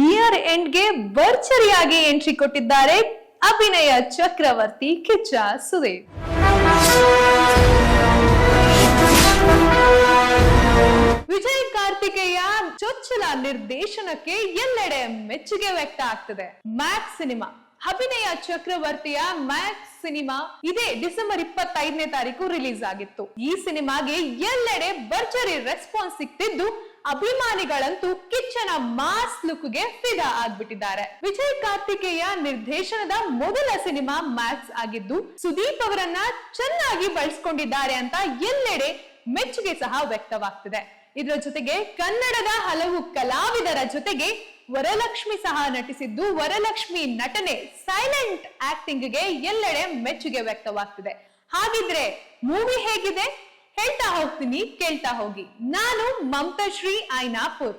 Year ಎಂಡ್ಗೆ ಭರ್ಜರಿಯಾಗಿ entry ಕೊಟ್ಟಿದ್ದಾರೆ ಅಭಿನಯ ಚಕ್ರವರ್ತಿ ಕಿಚ್ಚ ಸುದೀಪ್ ವಿಜಯ್ ಕಾರ್ತಿಕೇಯ ಚೊಚ್ಚಲ ನಿರ್ದೇಶನಕ್ಕೆ ಎಲ್ಲೆಡೆ ಮೆಚ್ಚುಗೆ ವ್ಯಕ್ತ ಆಗ್ತದೆ. ಮ್ಯಾಕ್ಸ್ ಸಿನಿಮಾ ಅಭಿನಯ ಚಕ್ರವರ್ತಿಯ ಮ್ಯಾಕ್ಸ್ ಸಿನಿಮಾ ಇದೇ ಡಿಸೆಂಬರ್ ಇಪ್ಪತ್ತೈದನೇ ತಾರೀಕು ರಿಲೀಸ್ ಆಗಿತ್ತು. ಈ ಸಿನಿಮಾಗೆ ಎಲ್ಲೆಡೆ ಭರ್ಜರಿ ರೆಸ್ಪಾನ್ಸ್ ಸಿಗ್ತಿದ್ದು ಅಭಿಮಾನಿಗಳಂತೂ ಕಿಚ್ಚನ ಮಾಸ್ ಲುಕ್ಗೆ ಫಿದಾ ಆಗ್ಬಿಟ್ಟಿದ್ದಾರೆ. ವಿಜಯ್ ಕಾರ್ತಿಕೇಯ ನಿರ್ದೇಶನದ ಮೊದಲ ಸಿನಿಮಾ ಮ್ಯಾಕ್ಸ್ ಆಗಿದ್ದು, ಸುದೀಪ್ ಅವರನ್ನ ಚೆನ್ನಾಗಿ ಬಳಸ್ಕೊಂಡಿದ್ದಾರೆ ಅಂತ ಎಲ್ಲೆಡೆ ಮೆಚ್ಚುಗೆ ಸಹ ವ್ಯಕ್ತವಾಗ್ತಿದೆ. ಇದರ ಜೊತೆಗೆ ಕನ್ನಡದ ಹಲವು ಕಲಾವಿದರ ಜೊತೆಗೆ ವರಲಕ್ಷ್ಮಿ ಸಹ ನಟಿಸಿದ್ದು, ವರಲಕ್ಷ್ಮಿ ನಟನೆ ಸೈಲೆಂಟ್ ಆಕ್ಟಿಂಗ್ಗೆ ಎಲ್ಲೆಡೆ ಮೆಚ್ಚುಗೆ ವ್ಯಕ್ತವಾಗ್ತಿದೆ. ಹಾಗಿದ್ರೆ ಮೂವಿ ಹೇಗಿದೆ? ಹೇಳ್ತಾ ಹೋಗ್ತೀನಿ, ಕೇಳ್ತಾ ಹೋಗಿ. ನಾನು ಮಮತಾ ಶ್ರೀ ಐನಾಪುರ್?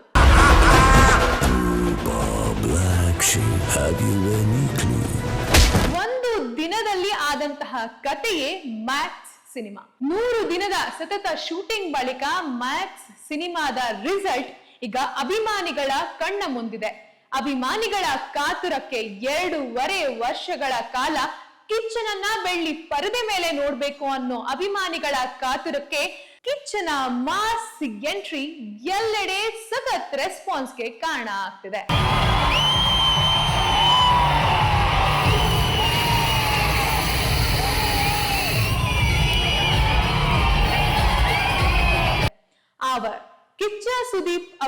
ಒಂದು ದಿನದಲ್ಲಿ ಆದಂತಹ ಕಥೆಯೇ ಮ್ಯಾಕ್ಸ್ ಸಿನಿಮಾ. ಮೂರು ದಿನದ ಸತತ ಶೂಟಿಂಗ್ ಬಳಿಕ ಮ್ಯಾಕ್ಸ್ ಸಿನಿಮಾದ ರಿಸಲ್ಟ್ ಈಗ ಅಭಿಮಾನಿಗಳ ಕಣ್ಣ ಮುಂದಿದೆ. ಅಭಿಮಾನಿಗಳ ಕಾತುರಕ್ಕೆ ಎರಡೂವರೆ ವರ್ಷಗಳ ಕಾಲ ಕಿಚ್ಚನನ್ನ ಬೆಳ್ಳಿ ಪರದೆ ಮೇಲೆ ನೋಡ್ಬೇಕು ಅನ್ನೋ ಅಭಿಮಾನಿಗಳ ಕಾತುರಕ್ಕೆ ಕಿಚ್ಚನ ಮಾಸ್ ಎಂಟ್ರಿ ಎಲ್ಲೆಡೆ ಸಖತ್ ರೆಸ್ಪಾನ್ಸ್ಗೆ ಕಾರಣ ಆಗ್ತಿದೆ.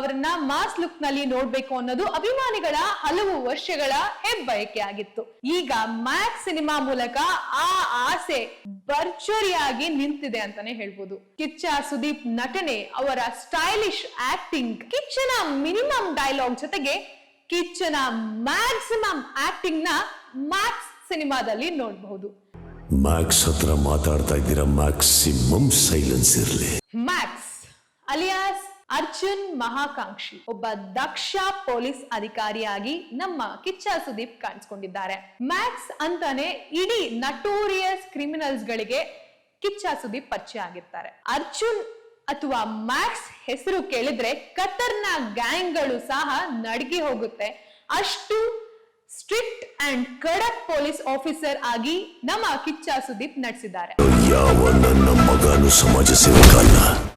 ಅವರನ್ನ ಮಾಸ್ ಲುಕ್ನಲ್ಲಿ ನೋಡ್ಬೇಕು ಅನ್ನೋದು ಅಭಿಮಾನಿಗಳ ಹಲವು ವರ್ಷಗಳ ಹೆಬ್ಬಯಕೆ ಆಗಿತ್ತು. ಈಗ ಮ್ಯಾಕ್ಸ್ ಸಿನಿಮಾ ಮೂಲಕ ಆ ಆಸೆ ಭರ್ಜರಿಯಾಗಿ ನಿಂತಿದೆ ಅಂತಾನೆ ಹೇಳ್ಬೋದು. ಕಿಚ್ಚ ಸುದೀಪ್ ನಟನೆ ಅವರ ಸ್ಟೈಲಿಶ್ ಆಕ್ಟಿಂಗ್ ಕಿಚ್ಚನ ಮಿನಿಮಮ್ ಡೈಲಾಗ್ ಜೊತೆಗೆ ಕಿಚ್ಚನ ಮ್ಯಾಕ್ಸಿಮಮ್ ಆಕ್ಟಿಂಗ್ನ ಮ್ಯಾಕ್ಸ್ ಸಿನಿಮಾದಲ್ಲಿ ನೋಡಬಹುದು. ಮ್ಯಾಕ್ಸ್ ಹತ್ರ ಮಾತಾಡ್ತಾ ಇದ್ದೀರಾ? ಮ್ಯಾಕ್ಸಿಮಮ್ ಸೈಲೆನ್ಸ್ ಇರಲಿ. ಮ್ಯಾಕ್ಸ್ ಅಲಿಯಾಸ್ ಅರ್ಜುನ್ ಮಹಾಕಾಂಕ್ಷಿ. ಒಬ್ಬ ದಕ್ಷ ಪೊಲೀಸ್ ಅಧಿಕಾರಿಯಾಗಿ ನಮ್ಮ ಕಿಚ್ಚ ಸುದೀಪ್ ಕಾಣಿಸ್ಕೊಂಡಿದ್ದಾರೆ. ಮ್ಯಾಕ್ಸ್ ಅಂತಾನೆ ಇಡೀ ನಟೋರಿಯಸ್ ಕ್ರಿಮಿನಲ್ಸ್ ಗಳಿಗೆ ಕಿಚ್ಚ ಸುದೀಪ್ ಪರಿಚಯ ಆಗಿರ್ತಾರೆ. ಅರ್ಜುನ್ ಅಥವಾ ಮ್ಯಾಕ್ಸ್ ಹೆಸರು ಕೇಳಿದ್ರೆ ಕತರ್ನ ಗ್ಯಾಂಗ್ಗಳು ಸಹ ನಡಗಿ ಹೋಗುತ್ತೆ. ಅಷ್ಟು ಸ್ಟ್ರಿಕ್ಟ್ ಅಂಡ್ ಕಡಕ್ ಪೊಲೀಸ್ ಆಫೀಸರ್ ಆಗಿ ನಮ್ಮ ಕಿಚ್ಚ ಸುದೀಪ್ ನಡೆಸಿದ್ದಾರೆ.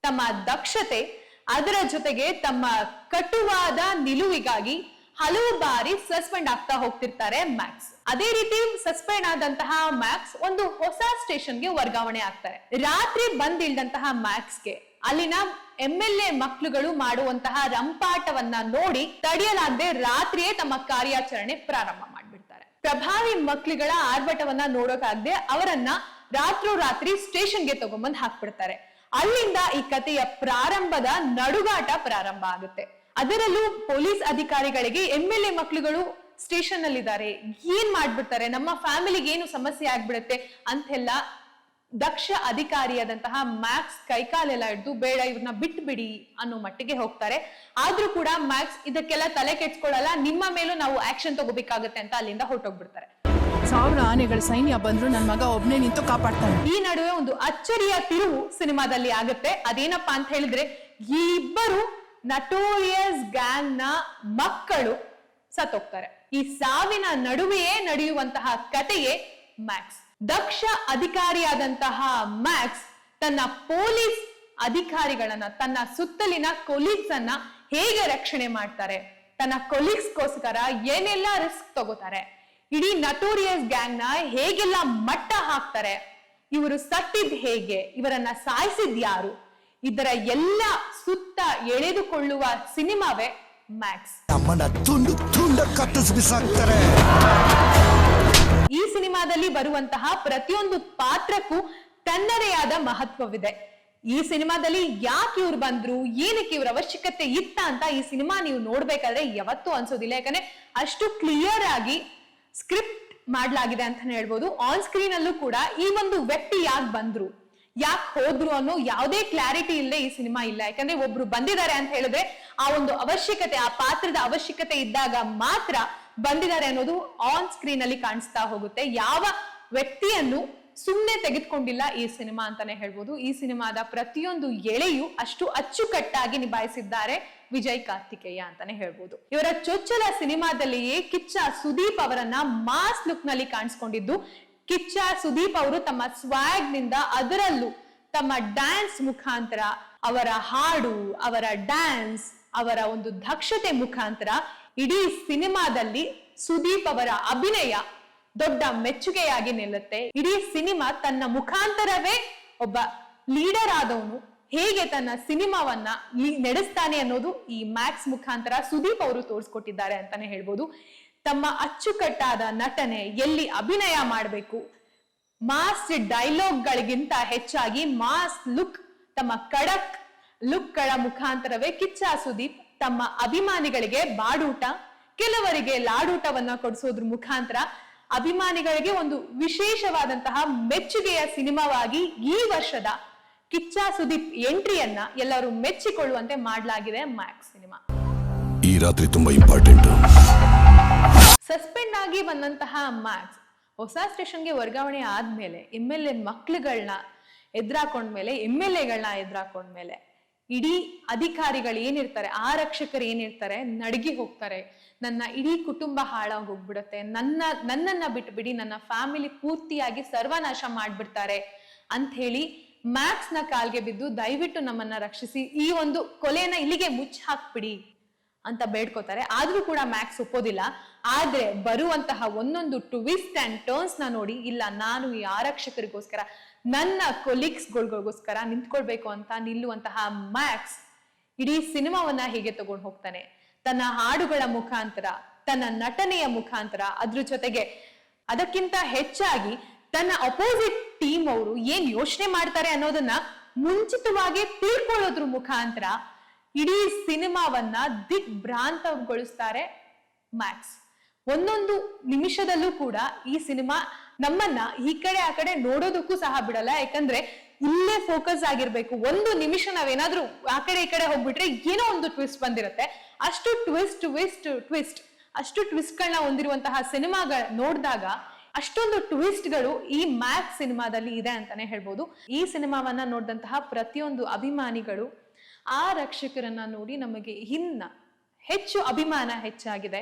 ತಮ್ಮ ದಕ್ಷತೆ ಅದರ ಜೊತೆಗೆ ತಮ್ಮ ಕಟುವಾದ ನಿಲುವಿಗಾಗಿ ಹಲವು ಬಾರಿ ಸಸ್ಪೆಂಡ್ ಆಗ್ತಾ ಹೋಗ್ತಿರ್ತಾರೆ ಮ್ಯಾಕ್ಸ್. ಅದೇ ರೀತಿ ಸಸ್ಪೆಂಡ್ ಆದಂತಹ ಮ್ಯಾಕ್ಸ್ ಒಂದು ಹೊಸ ಸ್ಟೇಷನ್ಗೆ ವರ್ಗಾವಣೆ ಆಗ್ತಾರೆ. ರಾತ್ರಿ ಬಂದಿಲ್ದಂತಹ ಮ್ಯಾಕ್ಸ್ಗೆ ಅಲ್ಲಿನ ಎಂ ಎಲ್ ಎ ಮಕ್ಳುಗಳು ಮಾಡುವಂತಹ ರಂಪಾಟವನ್ನ ನೋಡಿ ತಡೆಯಲಾಗದೆ ರಾತ್ರಿಯೇ ತಮ್ಮ ಕಾರ್ಯಾಚರಣೆ ಪ್ರಾರಂಭ ಮಾಡ್ಬಿಡ್ತಾರೆ. ಪ್ರಭಾವಿ ಮಕ್ಳುಗಳ ಆರ್ಭಟವನ್ನ ನೋಡೋಕಾಗದೆ ಅವರನ್ನ ರಾತ್ರೋರಾತ್ರಿ ಸ್ಟೇಷನ್ಗೆ ತಗೊಂಬಂದ್ ಹಾಕ್ಬಿಡ್ತಾರೆ. ಅಲ್ಲಿಂದ ಈ ಕಥೆಯ ಪ್ರಾರಂಭದ ನಡುಗಾಟ ಪ್ರಾರಂಭ ಆಗುತ್ತೆ. ಅದರಲ್ಲೂ ಪೊಲೀಸ್ ಅಧಿಕಾರಿಗಳಿಗೆ ಎಂ ಎಲ್ ಎ ಮಕ್ಕಳುಗಳು ಸ್ಟೇಷನ್ ಅಲ್ಲಿ ಇದ್ದಾರೆ ಏನ್ ಮಾಡ್ಬಿಡ್ತಾರೆ? ನಮ್ಮ ಫ್ಯಾಮಿಲಿಗೆ ಏನು ಸಮಸ್ಯೆ ಆಗ್ಬಿಡುತ್ತೆ? ಅಂತೆಲ್ಲ ದಕ್ಷ ಅಧಿಕಾರಿಯಾದಂತಹ ಮ್ಯಾಕ್ಸ್ ಕೈಕಾಲೆಲ್ಲ ಹಿಡಿದು, ಬೇಡ ಇವ್ರನ್ನ ಬಿಟ್ಟು ಬಿಡಿ ಅನ್ನೋ ಮಟ್ಟಿಗೆ ಹೋಗ್ತಾರೆ. ಆದ್ರೂ ಕೂಡ ಮ್ಯಾಕ್ಸ್ ಇದಕ್ಕೆಲ್ಲ ತಲೆ ಕೆಡ್ಸ್ಕೊಳ್ಳಲ್ಲ ನಿಮ್ಮ ಮೇಲೂ ನಾವು ಆಕ್ಷನ್ ತಗೋಬೇಕಾಗುತ್ತೆ ಅಂತ ಅಲ್ಲಿಂದ ಹೊರಟೋಗ್ಬಿಡ್ತಾರೆ. ಸಾವಿರ ಆನೆಗಳ ಸೈನ್ಯ ಬಂದ್ರು ನನ್ನ ಮಗ ಒಬ್ನೇ ನಿಂತು ಕಾಪಾಡ್ತಾನೆ. ಈ ನಡುವೆ ಒಂದು ಅಚ್ಚರಿಯ ತಿರುವು ಸಿನಿಮಾದಲ್ಲಿ ಆಗುತ್ತೆ. ಅದೇನಪ್ಪಾ ಅಂತ ಹೇಳಿದ್ರೆ, ಈ ಇಬ್ಬರು ನಟೋರಿಯಸ್ ಗ್ಯಾಂಗ್ನ ಮಕ್ಕಳು ಸತ್ತೋಗ್ತಾರೆ. ಈ ಸಾವಿನ ನಡುವೆಯೇ ನಡೆಯುವಂತಹ ಕತೆಯೇ ಮ್ಯಾಕ್ಸ್ ದಕ್ಷ ಅಧಿಕಾರಿಯಾದಂತಹ ಮ್ಯಾಕ್ಸ್ ತನ್ನ ಪೊಲೀಸ್ ಅಧಿಕಾರಿಗಳನ್ನ, ತನ್ನ ಸುತ್ತಲಿನ ಕೊಲೀಗ್ಸ್ ಅನ್ನ ಹೇಗೆ ರಕ್ಷಣೆ ಮಾಡ್ತಾರೆ, ತನ್ನ ಕೊಲೀಗ್ಸ್ಗೋಸ್ಕರ ಏನೆಲ್ಲ ರಿಸ್ಕ್ ತಗೋತಾರೆ ಇಡೀ ನಟೋರಿಯಸ್ ಗ್ಯಾಂಗ್ನ ಹೇಗೆಲ್ಲ ಮಟ್ಟ ಹಾಕ್ತಾರೆ ಇವರು ಸತ್ತಿದ್ ಹೇಗೆ ಇವರನ್ನ ಸಾಯಿಸಿದ್ ಯಾರು ಇದರ ಎಲ್ಲ ಸುತ್ತ ಎಳೆದುಕೊಳ್ಳುವ ಸಿನಿಮಾವೇ ಮ್ಯಾಕ್ಸ್ ನಮ್ಮನ್ನ ತುಂಡು ತುಂಡ ಕಟ್ಟಿಸ್ ಬಿಸಾಕ್ತಾರೆ. ಈ ಸಿನಿಮಾದಲ್ಲಿ ಬರುವಂತಹ ಪ್ರತಿಯೊಂದು ಪಾತ್ರಕ್ಕೂ ತನ್ನದೇ ಆದ ಮಹತ್ವವಿದೆ. ಈ ಸಿನಿಮಾದಲ್ಲಿ ಯಾಕೆ ಇವ್ರು ಬಂದ್ರು ಏನಕ್ಕೆ ಇವ್ರ ಅವಶ್ಯಕತೆ ಇತ್ತ ಅಂತ ಈ ಸಿನಿಮಾ ನೀವು ನೋಡ್ಬೇಕಾದ್ರೆ ಯಾವತ್ತೂ ಅನ್ಸೋದಿಲ್ಲ. ಯಾಕಂದ್ರೆ ಅಷ್ಟು ಕ್ಲಿಯರ್ ಆಗಿ ಸ್ಕ್ರಿಪ್ಟ್ ಮಾಡಲಾಗಿದೆ ಅಂತಾನೆ ಹೇಳ್ಬೋದು. ಆನ್ ಸ್ಕ್ರೀನ್ ಅಲ್ಲೂ ಕೂಡ ಈ ಒಂದು ವ್ಯಕ್ತಿ ಯಾಕೆ ಬಂದ್ರು? ಯಾಕೆ ಹೋದ್ರು ಅನ್ನೋ ಯಾವುದೇ ಕ್ಲಾರಿಟಿ ಇಲ್ಲದೆ ಈ ಸಿನಿಮಾ ಇಲ್ಲ. ಯಾಕಂದ್ರೆ ಒಬ್ರು ಬಂದಿದ್ದಾರೆ ಅಂತ ಹೇಳಿದ್ರೆ ಆ ಒಂದು ಅವಶ್ಯಕತೆ, ಆ ಪಾತ್ರದ ಅವಶ್ಯಕತೆ ಇದ್ದಾಗ ಮಾತ್ರ ಬಂದಿದ್ದಾರೆ ಅನ್ನೋದು ಆನ್ ಸ್ಕ್ರೀನ್ ಅಲ್ಲಿ ಕಾಣಿಸ್ತಾ ಹೋಗುತ್ತೆ. ಯಾವ ವ್ಯಕ್ತಿಯನ್ನು ಸುಮ್ಮನೆ ತೆಗೆದುಕೊಂಡಿಲ್ಲ ಈ ಸಿನಿಮಾ ಅಂತಾನೆ ಹೇಳ್ಬೋದು. ಈ ಸಿನಿಮಾದ ಪ್ರತಿಯೊಂದು ಎಳೆಯು ಅಷ್ಟು ಅಚ್ಚುಕಟ್ಟಾಗಿ ನಿಭಾಯಿಸಿದ್ದಾರೆ ವಿಜಯ್ ಕಾರ್ತಿಕೇಯ ಅಂತಾನೆ ಹೇಳ್ಬೋದು. ಇವರ ಚೊಚ್ಚಲ ಸಿನಿಮಾದಲ್ಲಿಯೇ ಕಿಚ್ಚ ಸುದೀಪ್ ಅವರನ್ನ ಮಾಸ್ ಲುಕ್ನಲ್ಲಿ ಕಾಣಿಸ್ಕೊಂಡಿದ್ದು, ಕಿಚ್ಚ ಸುದೀಪ್ ಅವರು ತಮ್ಮ ಸ್ವಾಗ್ನಿಂದ ಅದರಲ್ಲೂ ತಮ್ಮ ಡ್ಯಾನ್ಸ್ ಮುಖಾಂತರ ಅವರ ಹಾಡು, ಅವರ ಡ್ಯಾನ್ಸ್, ಅವರ ಒಂದು ದಕ್ಷತೆ ಮುಖಾಂತರ ಇಡೀ ಸಿನಿಮಾದಲ್ಲಿ ಸುದೀಪ್ ಅವರ ಅಭಿನಯ ದೊಡ್ಡ ಮೆಚ್ಚುಗೆಯಾಗಿ ನಿಲ್ಲುತ್ತೆ. ಇಡೀ ಸಿನಿಮಾ ತನ್ನ ಮುಖಾಂತರವೇ ಒಬ್ಬ ಲೀಡರ್ ಆದವನು ಹೇಗೆ ತನ್ನ ಸಿನಿಮಾವನ್ನ ನಡೆಸ್ತಾನೆ ಅನ್ನೋದು ಈ ಮ್ಯಾಕ್ಸ್ ಮುಖಾಂತರ ಸುದೀಪ್ ಅವರು ತೋರಿಸ್ಕೊಟ್ಟಿದ್ದಾರೆ ಅಂತಾನೆ ಹೇಳ್ಬೋದು. ತಮ್ಮ ಅಚ್ಚುಕಟ್ಟಾದ ನಟನೆ ಎಲ್ಲಿ ಅಭಿನಯ ಮಾಡಬೇಕು? ಮಾಸ್ ಡೈಲಾಗ್ಗಳಿಗಿಂತ ಹೆಚ್ಚಾಗಿ ಮಾಸ್ ಲುಕ್, ತಮ್ಮ ಕಡಕ್ ಲುಕ್ಗಳ ಮುಖಾಂತರವೇ ಕಿಚ್ಚ ಸುದೀಪ್ ತಮ್ಮ ಅಭಿಮಾನಿಗಳಿಗೆ ಬಾಡೂಟ, ಕೆಲವರಿಗೆ ಲಾಡೂಟವನ್ನ ಕೊಡಿಸೋದ್ರ ಮುಖಾಂತರ ಅಭಿಮಾನಿಗಳಿಗೆ ಒಂದು ವಿಶೇಷವಾದಂತಹ ಮೆಚ್ಚುಗೆಯ ಸಿನಿಮಾವಾಗಿ ಈ ವರ್ಷದ ಕಿಚ್ಚ ಸುದೀಪ್ ಎಂಟ್ರಿಯನ್ನ ಎಲ್ಲರೂ ಮೆಚ್ಚಿಕೊಳ್ಳುವಂತೆ ಮಾಡಲಾಗಿದೆ ಮ್ಯಾಕ್ಸ್ ಸಿನಿಮಾ. ಈ ರಾತ್ರಿ ತುಂಬಾ ಇಂಪಾರ್ಟೆಂಟ್ ಸಸ್ಪೆಂಡ್ ಆಗಿ ಬಂದಂತಹ ಮ್ಯಾಕ್ಸ್ ಹೊಸ ಸ್ಟೇಷನ್ಗೆ ವರ್ಗಾವಣೆ ಆದ್ಮೇಲೆ ಎಂ ಎಲ್ ಎ ಮಕ್ಳುಗಳನ್ನ ಎದುರಾಕೊಂಡ್ಮೇಲೆ ಎಂ ಎಲ್ ಎಗಳನ್ನ ಎದುರಾಕೊಂಡ್ಮೇಲೆ ಇಡೀ ಅಧಿಕಾರಿಗಳು ಏನಿರ್ತಾರೆ ಆರಕ್ಷಕರು ಏನಿರ್ತಾರೆ ನಡಗಿ ಹೋಗ್ತಾರೆ. ನನ್ನ ಇಡೀ ಕುಟುಂಬ ಹಾಳಾಗಿ ಹೋಗ್ಬಿಡುತ್ತೆ ನನ್ನ, ನನ್ನನ್ನ ಬಿಟ್ಬಿಡಿ, ನನ್ನ ಫ್ಯಾಮಿಲಿ ಪೂರ್ತಿಯಾಗಿ ಸರ್ವನಾಶ ಮಾಡ್ಬಿಡ್ತಾರೆ ಅಂತ ಹೇಳಿ ಮ್ಯಾಕ್ಸ್ನ ಕಾಲ್ಗೆ ಬಿದ್ದು ದಯವಿಟ್ಟು ನಮ್ಮನ್ನ ರಕ್ಷಿಸಿ, ಈ ಒಂದು ಕೊಲೆಯನ್ನ ಇಲ್ಲಿಗೆ ಮುಚ್ಚಿ ಹಾಕ್ಬಿಡಿ ಅಂತ ಬೇಡ್ಕೋತಾರೆ. ಆದ್ರೂ ಕೂಡ ಮ್ಯಾಕ್ಸ್ ಒಪ್ಪೋದಿಲ್ಲ. ಆದ್ರೆ ಬರುವಂತಹ ಒಂದೊಂದು ಟ್ವಿಸ್ಟ್ ಅಂಡ್ ಟರ್ನ್ಸ್ನ ನೋಡಿ, ಇಲ್ಲ, ನಾನು ಈ ಆರಕ್ಷಕರಿಗೋಸ್ಕರ, ನನ್ನ ಕೊಲೀಗ್ಸ್ಗಳಿಗೋಸ್ಕರ ನಿಂತ್ಕೊಳ್ಬೇಕು ಅಂತ ನಿಲ್ಲುವಂತಹ ಮ್ಯಾಕ್ಸ್ ಇಡೀ ಸಿನಿಮಾವನ್ನ ಹೇಗೆ ತಗೊಂಡು ಹೋಗ್ತಾನೆ. ತನ್ನ ಹಾಡುಗಳ ಮುಖಾಂತರ, ತನ್ನ ನಟನೆಯ ಮುಖಾಂತರ ಅದ್ರ ಜೊತೆಗೆ ಅದಕ್ಕಿಂತ ಹೆಚ್ಚಾಗಿ ತನ್ನ ಅಪೋಸಿಟ್ ಟೀಮ್ ಅವರು ಏನ್ ಯೋಚನೆ ಮಾಡ್ತಾರೆ ಅನ್ನೋದನ್ನ ಮುಂಚಿತವಾಗಿ ತಿಳ್ಕೊಳ್ಳೋದ್ರ ಮುಖಾಂತರ ಇಡೀ ಸಿನಿಮಾವನ್ನ ದಿಗ್ಭ್ರಾಂತಗೊಳಿಸ್ತಾರೆ ಮ್ಯಾಕ್ಸ್ ಒಂದೊಂದು ನಿಮಿಷದಲ್ಲೂ ಕೂಡ ಈ ಸಿನಿಮಾ ನಮ್ಮನ್ನ ಈ ಕಡೆ ಆ ಕಡೆ ನೋಡೋದಕ್ಕೂ ಸಹ ಬಿಡಲ್ಲ. ಯಾಕಂದ್ರೆ ಇಲ್ಲೇ ಫೋಕಸ್ ಆಗಿರ್ಬೇಕು. ಒಂದು ನಿಮಿಷ ನಾವೇನಾದ್ರೂ ಆ ಕಡೆ ಈ ಕಡೆ ಹೋಗ್ಬಿಟ್ರೆ ಏನೋ ಒಂದು ಟ್ವಿಸ್ಟ್ ಬಂದಿರುತ್ತೆ. ಅಷ್ಟು ಟ್ವಿಸ್ಟ್ ಟ್ವಿಸ್ಟ್ ಟ್ವಿಸ್ಟ್ ಅಷ್ಟು ಟ್ವಿಸ್ಟ್ಗಳನ್ನ ಹೊಂದಿರುವಂತಹ ಸಿನಿಮಾಗಳ ನೋಡಿದಾಗ ಅಷ್ಟೊಂದು ಟ್ವಿಸ್ಟ್ಗಳು ಈ ಮ್ಯಾಕ್ಸ್ ಸಿನಿಮಾದಲ್ಲಿ ಇದೆ ಅಂತಾನೆ ಹೇಳ್ಬೋದು. ಈ ಸಿನಿಮಾವನ್ನ ನೋಡಿದಂತಹ ಪ್ರತಿಯೊಂದು ಅಭಿಮಾನಿಗಳು ಆ ರಕ್ಷಕರನ್ನ ನೋಡಿ ನಮಗೆ ಇನ್ನ ಹೆಚ್ಚು ಅಭಿಮಾನ ಹೆಚ್ಚಾಗಿದೆ.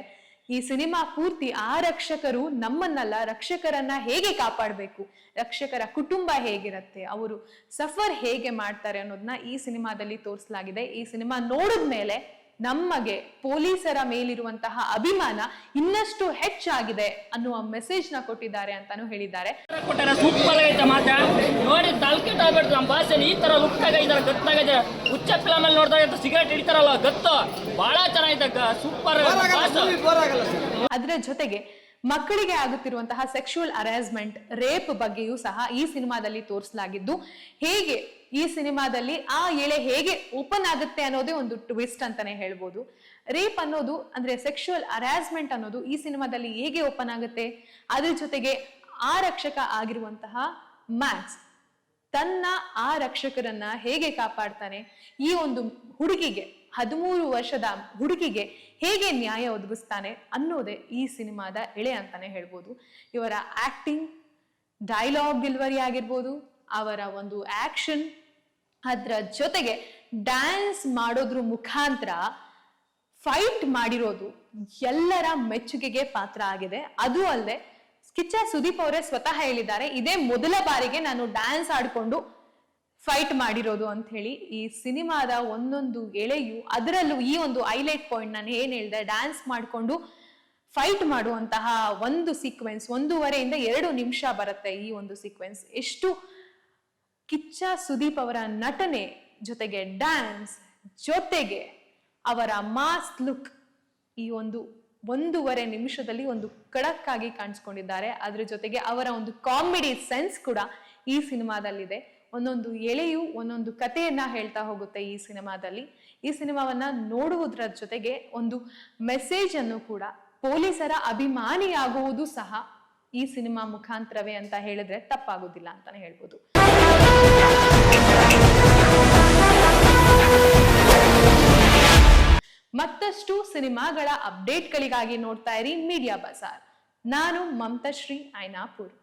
ಈ ಸಿನಿಮಾ ಪೂರ್ತಿ ಆ ರಕ್ಷಕರು ನಮ್ಮನ್ನಲ್ಲ, ರಕ್ಷಕರನ್ನ ಹೇಗೆ ಕಾಪಾಡಬೇಕು? ರಕ್ಷಕರ ಕುಟುಂಬ ಹೇಗಿರುತ್ತೆ? ಅವರು ಸಫರ್ ಹೇಗೆ ಮಾಡ್ತಾರೆ ಅನ್ನೋದನ್ನ ಈ ಸಿನಿಮಾದಲ್ಲಿ ತೋರಿಸಲಾಗಿದೆ. ಈ ಸಿನಿಮಾ ನೋಡಿದ್ಮೇಲೆ ನಮಗೆ ಪೊಲೀಸರ ಮೇಲಿರುವಂತಹ ಅಭಿಮಾನ ಇನ್ನಷ್ಟು ಹೆಚ್ಚಾಗಿದೆ ಅನ್ನುವ ಮೆಸೇಜ್ನ ಕೊಟ್ಟಿದ್ದಾರೆ ಅಂತಾನು ಹೇಳಿದ್ದಾರೆ. ಸೂಪರ್ ಆಗೈತೆ ಮಾತ್ರ ನೋಡಿ ತಲ್ಕೆಟ್ ಆಗ್ಬಿಡ್ತು ನಮ್ಮ ಭಾಷೆ ಈ ತರ ಲುಕ್ ಆಗೈತೆ ಗತ್ತಾಗೈತೆ ಹುಚ್ಚ ಫಿಲಮ್ ಅಲ್ಲಿ ನೋಡಿದಾಗ ಸಿಗರೇಟ್ ಹಿಡಿತಾರಲ್ಲ ಗತ್ತು. ಬಹಳ ಚೆನ್ನಾಗೈತೆ ಸೂಪರ್. ಅದರ ಜೊತೆಗೆ ಮಕ್ಕಳಿಗೆ ಆಗುತ್ತಿರುವಂತಹ ಸೆಕ್ಷುವಲ್ ಅರೇಸ್ಮೆಂಟ್ ರೇಪ್ ಬಗ್ಗೆಯೂ ಸಹ ಈ ಸಿನಿಮಾದಲ್ಲಿ ತೋರಿಸಲಾಗಿದ್ದು, ಹೇಗೆ ಈ ಸಿನಿಮಾದಲ್ಲಿ ಆ ಎಳೆ ಹೇಗೆ ಓಪನ್ ಆಗುತ್ತೆ ಅನ್ನೋದೇ ಒಂದು ಟ್ವಿಸ್ಟ್ ಅಂತಾನೆ ಹೇಳ್ಬೋದು. ರೇಪ್ ಅನ್ನೋದು ಅಂದ್ರೆ ಸೆಕ್ಷುವಲ್ ಅರೇಸ್ಮೆಂಟ್ ಅನ್ನೋದು ಈ ಸಿನಿಮಾದಲ್ಲಿ ಹೇಗೆ ಓಪನ್ ಆಗುತ್ತೆ? ಅದ್ರ ಜೊತೆಗೆ ಆ ರಕ್ಷಕ ಆಗಿರುವಂತಹ ಮ್ಯಾಕ್ಸ್ ತನ್ನ ಆ ರಕ್ಷಕರನ್ನ ಹೇಗೆ ಕಾಪಾಡ್ತಾನೆ? ಈ ಒಂದು ಹುಡುಗಿಗೆ ಹದಿಮೂರು ವರ್ಷದ ಹುಡುಗಿಗೆ ಹೇಗೆ ನ್ಯಾಯ ಒದಗಿಸ್ತಾನೆ ಅನ್ನೋದೇ ಈ ಸಿನಿಮಾದ ಎಳೆ ಅಂತಾನೆ ಹೇಳ್ಬೋದು. ಇವರ ಆಕ್ಟಿಂಗ್ ಡೈಲಾಗ್ ಡೆಲಿವರಿ ಆಗಿರ್ಬೋದು, ಅವರ ಒಂದು ಆಕ್ಷನ್ ಅದರ ಜೊತೆಗೆ ಡ್ಯಾನ್ಸ್ ಮಾಡೋದ್ರ ಮುಖಾಂತರ ಫೈಟ್ ಮಾಡಿರೋದು ಎಲ್ಲರ ಮೆಚ್ಚುಗೆಗೆ ಪಾತ್ರ ಆಗಿದೆ. ಅದು ಅಲ್ಲದೆ ಕಿಚ್ಚ ಸುದೀಪ್ ಅವರೇ ಸ್ವತಃ ಹೇಳಿದ್ದಾರೆ, ಇದೇ ಮೊದಲ ಬಾರಿಗೆ ನಾನು ಡ್ಯಾನ್ಸ್ ಆಡ್ಕೊಂಡು ಫೈಟ್ ಮಾಡಿರೋದು ಅಂತ ಹೇಳಿ ಈ ಸಿನಿಮಾದ ಒಂದೊಂದು ಎಳೆಯು ಅದರಲ್ಲೂ ಈ ಒಂದು ಹೈಲೈಟ್ ಪಾಯಿಂಟ್ ನಾನು ಏನ್ ಹೇಳಿದೆ ಡ್ಯಾನ್ಸ್ ಮಾಡಿಕೊಂಡು ಫೈಟ್ ಮಾಡುವಂತಹ ಒಂದು ಸೀಕ್ವೆನ್ಸ್ ಒಂದೂವರೆಯಿಂದ ಎರಡು ನಿಮಿಷ ಬರುತ್ತೆ ಈ ಒಂದು ಸೀಕ್ವೆನ್ಸ್ ಎಷ್ಟು ಕಿಚ್ಚ ಸುದೀಪ್ ಅವರ ನಟನೆ ಜೊತೆಗೆ ಡ್ಯಾನ್ಸ್ ಜೊತೆಗೆ ಅವರ ಮಾಸ್ ಲುಕ್ ಈ ಒಂದು ಒಂದೂವರೆ ನಿಮಿಷದಲ್ಲಿ ಒಂದು ಕಡಕ್ಕಾಗಿ ಕಾಣಿಸ್ಕೊಂಡಿದ್ದಾರೆ. ಅದ್ರ ಜೊತೆಗೆ ಅವರ ಒಂದು ಕಾಮಿಡಿ ಸೆನ್ಸ್ ಕೂಡ ಈ ಸಿನಿಮಾದಲ್ಲಿದೆ. ಒಂದೊಂದು ಎಳೆಯು ಒಂದೊಂದು ಕಥೆಯನ್ನ ಹೇಳ್ತಾ ಹೋಗುತ್ತೆ ಈ ಸಿನಿಮಾದಲ್ಲಿ. ಈ ಸಿನಿಮಾವನ್ನ ನೋಡುವುದರ ಜೊತೆಗೆ ಒಂದು ಮೆಸೇಜ್ ಅನ್ನು ಕೂಡ ಪೊಲೀಸರ ಅಭಿಮಾನಿಯಾಗುವುದು ಸಹ ಈ ಸಿನಿಮಾ ಮುಖಾಂತರವೇ ಅಂತ ಹೇಳಿದ್ರೆ ತಪ್ಪಾಗೋದಿಲ್ಲ ಅಂತಾನೆ ಹೇಳ್ಬೋದು. ಮತ್ತಷ್ಟು ಸಿನಿಮಾಗಳ ಅಪ್ಡೇಟ್ಗಳಿಗಾಗಿ ನೋಡ್ತಾ ಇರಿ ಮೀಡಿಯಾ ಬಜಾರ್ ನಾನು ಮಮತಾಶ್ರೀ ಐನಾಪುರ್.